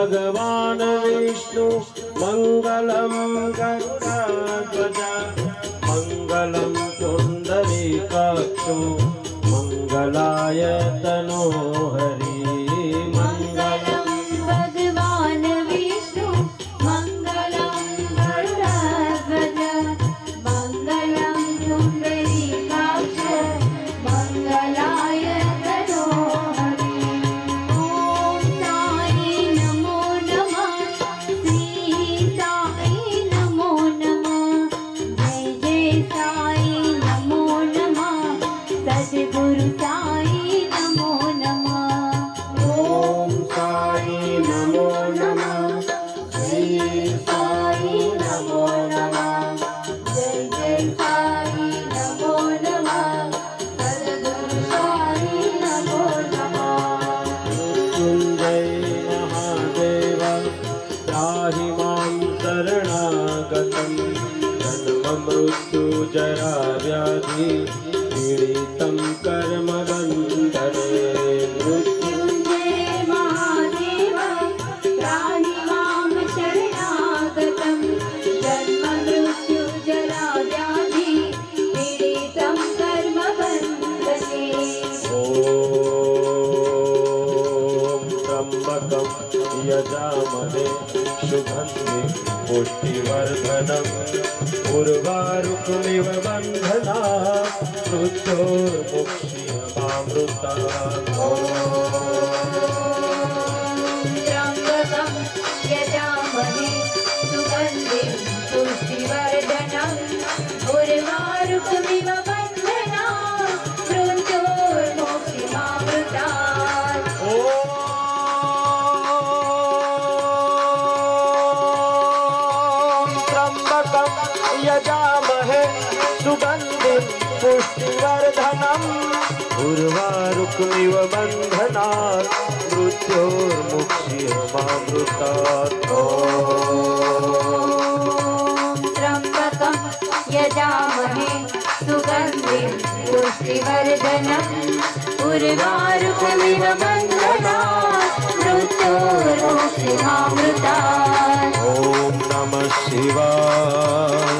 भगवान विष्णु मङ्गलं सुंदरी कक्षो मंगलाय तनो हरि। मृत्युजरा व्याधि पीड़ित कर्म यजामहे शुभन्ति पुष्टिवर्धनम् उर्वारुकमिव बन्धना मृत्योर्मुक्षियमामृता यजामहे सुगन्धिं पुष्टिवर्धनम् उर्वारुकमिव बन्धनात् मृत्योर्मुक्तिमामृतात् त्र्यम्बकं यजामहे सुगन्धिं पुष्टिवर्धनम्। उर्वारुकमिव बन्धनात् मृत्योर्मुक्तिमामृतात् ॐ नमः शिवाय।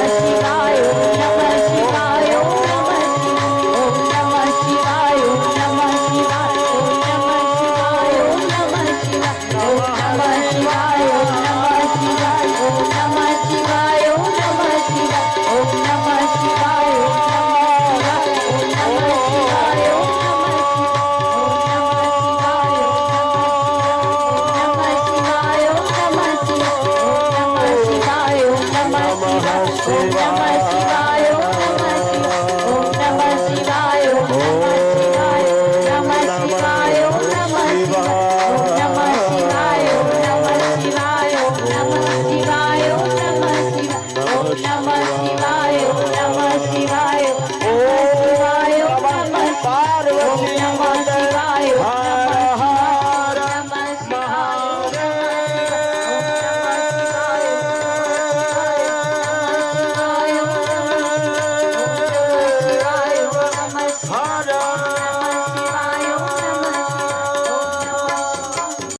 Namah Shiva.